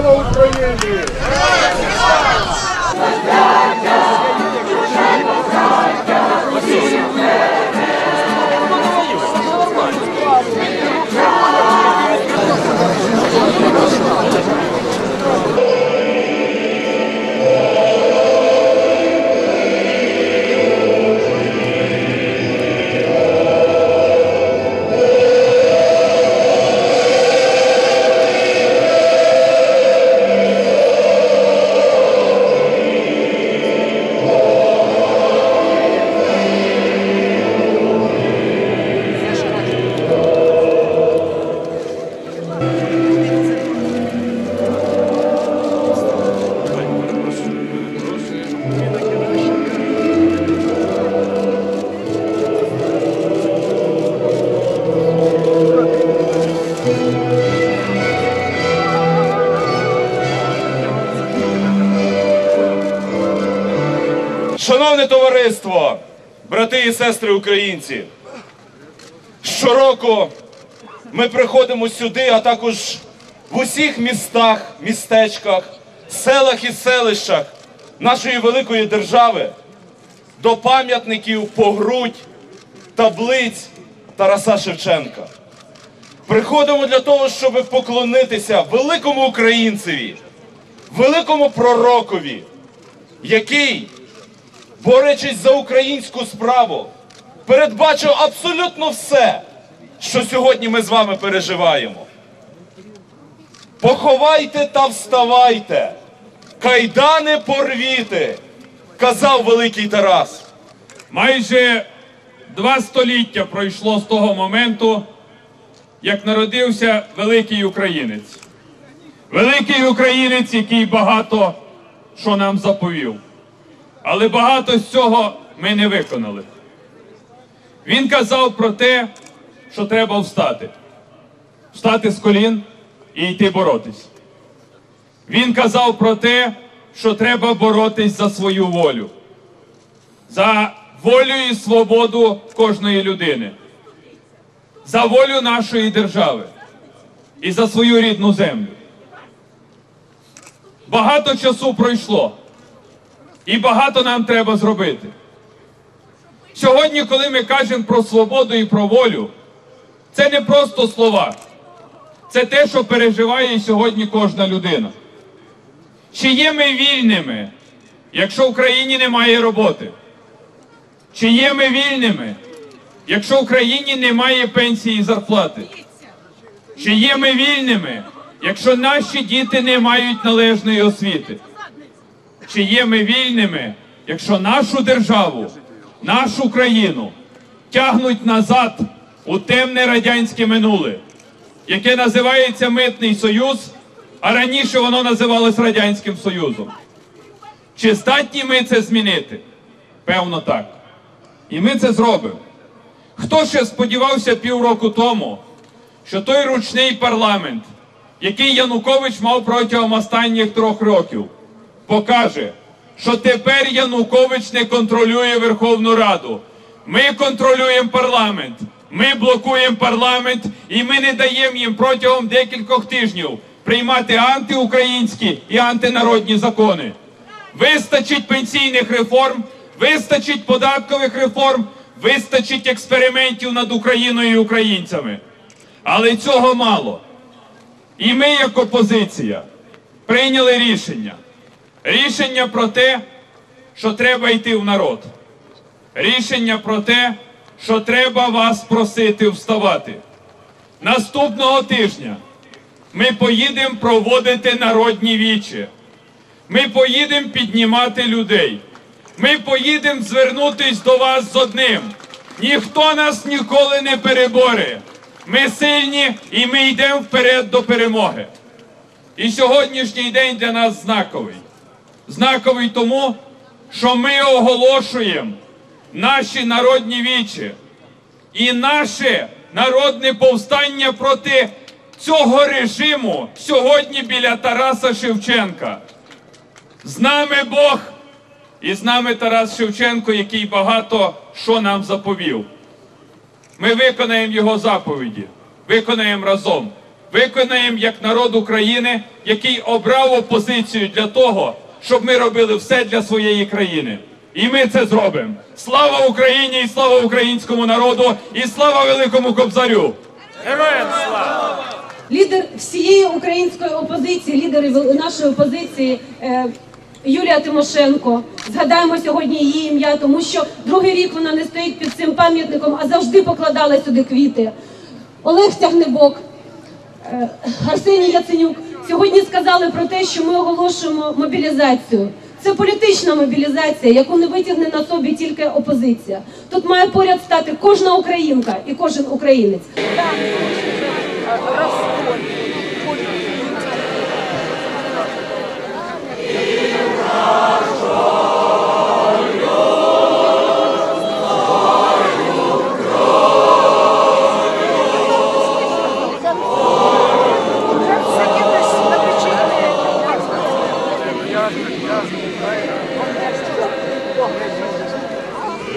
Слава Україні! Шановне товариство, брати і сестри українці, щороку ми приходимо сюди, а також в усіх містах, містечках, селах і селищах нашої великої держави до пам'ятників погрудь, таблиць Тараса Шевченка. Приходимо для того, щоб поклонитися великому українцеві, великому пророкові, який, борючись за українську справу, передбачив абсолютно все, що сьогодні ми з вами переживаємо. Поховайте та вставайте, кайдани порвіте, казав великий Тарас. Майже два століття пройшло з того моменту, як народився великий українець. Великий українець, який багато що нам заповів. Але багато з цього ми не виконали. Він казав про те, що треба встати. Встати з колін і йти боротись. Він казав про те, що треба боротись за свою волю за волю і свободу кожної людини, за волю нашої держави і за свою рідну землю. Багато часу пройшло, і багато нам треба зробити. Сьогодні, коли ми кажемо про свободу і про волю, це не просто слова, це те, що переживає сьогодні кожна людина. Чи є ми вільними, якщо в країні немає роботи? Чи є ми вільними, якщо в країні немає пенсії і зарплати? Чи є ми вільними, якщо наші діти не мають належної освіти? Чи є ми вільними, якщо нашу державу, нашу країну тягнуть назад у темне радянське минуле, яке називається Митний Союз, а раніше воно називалось Радянським Союзом? Чи здатні ми це змінити? Певно, так. І ми це зробимо. Хто ще сподівався півроку тому, що той ручний парламент, який Янукович мав протягом останніх трьох років, покаже, що тепер Янукович не контролює Верховну Раду. Ми контролюємо парламент, ми блокуємо парламент і ми не даємо їм протягом декількох тижнів приймати антиукраїнські і антинародні закони. Вистачить пенсійних реформ, вистачить податкових реформ, вистачить експериментів над Україною і українцями. Але цього мало. І ми, як опозиція, прийняли рішення. Рішення про те, що треба йти в народ. Рішення про те, що треба вас просити вставати. Наступного тижня ми поїдемо проводити народні вічі. Ми поїдемо піднімати людей. Ми поїдемо звернутись до вас з одним. Ніхто нас ніколи не переборе. Ми сильні і ми йдемо вперед до перемоги. І сьогоднішній день для нас знаковий. Знаковий тому, що ми оголошуємо наші народні вічі і наше народне повстання проти цього режиму сьогодні біля Тараса Шевченка. З нами Бог і з нами Тарас Шевченко, який багато що нам заповів. Ми виконаємо його заповіді, виконаємо разом, виконаємо як народ України, який обрав опозицію для того, щоб ми робили все для своєї країни. І ми це зробимо. Слава Україні і слава українському народу, і слава великому кобзарю! лідер всієї української опозиції, лідери нашої опозиції е, Юлія Тимошенко. Згадаємо сьогодні її ім'я, тому що другий рік вона не стоїть під цим пам'ятником, а завжди покладала сюди квіти. Олег Тягнебок, е, Арсеній Яценюк сьогодні сказали про те, що ми оголошуємо мобілізацію. Це політична мобілізація, яку не витягне на собі тільки опозиція. Тут має поряд стати кожна українка і кожен українець.